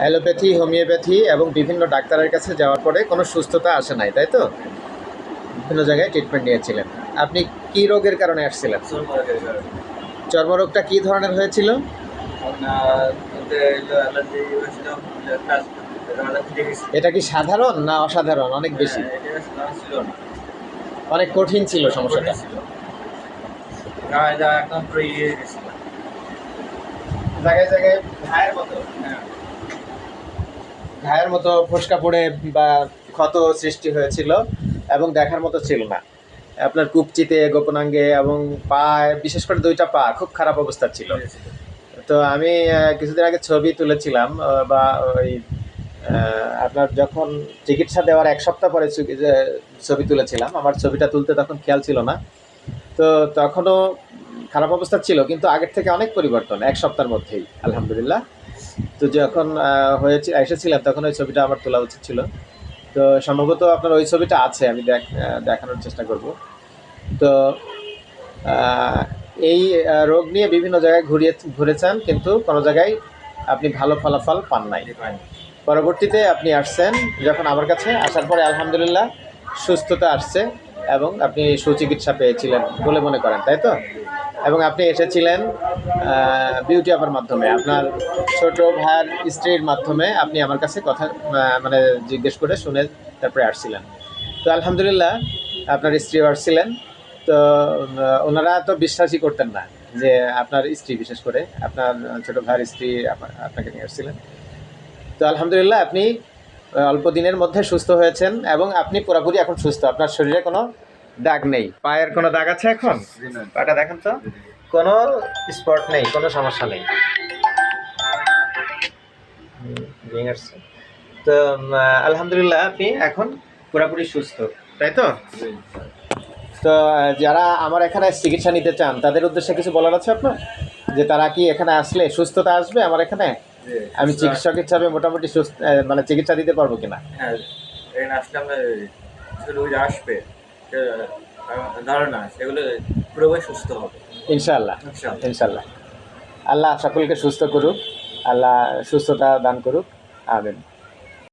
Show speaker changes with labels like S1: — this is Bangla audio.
S1: অ্যালোপ্যাথি, হোমিওপ্যাথি এবং বিভিন্ন ডাক্তারের কাছে যাওয়ার পরে কোনো সুস্থতা আসে নাই, তাই তো? বিভিন্ন জায়গায় ট্রিটমেন্ট নিয়েছিলেন। আপনি কি রোগের কারণে আসছিলেন? চর্মরোগটা কি ধরনের হয়েছিল? এটা কি সাধারণ না অসাধারণ? অনেক বেশি। অনেক কঠিন ছিল সমস্যাটা। জায়গায় জায়গায় ঘায়ের মতো। ঘায়ের মতো ফোসকা পড়ে বা ক্ষত সৃষ্টি হয়েছিল এবং দেখার মতো ছিল না। আপনার কুপচিতে, গোপনাঙ্গে এবং পা বিশেষ করে দুইটা পা, খুব খারাপ অবস্থা ছিল। তো আমি কিছুদিন আগে ছবি তুলেছিলাম বা ওই আপনার যখন চিকিৎসা দেওয়ার এক সপ্তাহ পরে ছবি তুলেছিলাম। আমার ছবিটা তুলতে তখন খেয়াল ছিল না। তো তখনও খারাপ অবস্থা ছিল, কিন্তু আগের থেকে অনেক পরিবর্তন, এক সপ্তাহের মধ্যেই, আলহামদুলিল্লাহ। তো যখন হয়েছে, এসেছিলাম, তখন ওই ছবিটা আমার তোলা উচিত ছিল। তো সম্ভবত আপনার ওই ছবিটা আছে, আমি দেখ দেখানোর চেষ্টা করব। তো এই রোগ নিয়ে বিভিন্ন জায়গায় ঘুরিয়ে, ঘুরেছেন, কিন্তু কোনো জায়গায় আপনি ভালো ফলাফল পান নাই। পরবর্তীতে আপনি আসছেন, যখন আমার কাছে, আসার পরে আলহামদুলিল্লাহ সুস্থতা আসছে এবং আপনি সুচিকিৎসা পেয়েছিলেন বলে মনে করেন, তাই তো? এবং আপনি এসেছিলেন বিউটি অফার মাধ্যমে। আপনার ছোট ভাইয়ের স্ত্রীর মাধ্যমে আপনি আমার কাছে কথা মানে জিজ্ঞেস করে শুনে তারপরে আসছিলেন। তো আলহামদুলিল্লাহ, আপনার স্ত্রীও আসছিলেন তো ওনারা তো বিশ্বাসই করতেন না যে আপনার স্ত্রী, বিশেষ করে আপনার ছোট ভাইয়ের স্ত্রী আপনা- আপনাকে নিয়ে আসছিলেন। তো আলহামদুলিল্লাহ, আপনি অল্প দিনের মধ্যে সুস্থ হয়েছেন এবং আপনি পুরোপুরি এখন সুস্থ। আপনার শরীরে কোনো দাগ নেই। পায়ের কোনো দাগ আছে এখন? পাটা দেখেন তো। কোনো স্পট নেই কোনো সমস্যা নেই। তো আলহামদুলিল্লাহ আপনি এখন পুরোপুরি সুস্থ। তাই তো? তো যারা আমার এখানে চিকিৎসা নিতে চান তাদের উদ্দেশ্যে কিছু বলার আছে আপনার? যে তারা কি এখানে আসলে সুস্থতা আসবে আমার এখানে? আমি চিকিৎসক হিসাবে মোটামুটি সুস্থ মানে চিকিৎসা দিতে পারব কিনা?
S2: হ্যাঁ আসলে আমরা আসবে। ধারণা সেগুলো পুরোপুরি সুস্থ হবে। ইনশাআল্লাহ।
S1: ইনশাআল্লাহ। আল্লাহ সকলকে সুস্থ করুক আল্লাহ সুস্থতা দান করুক আমিন।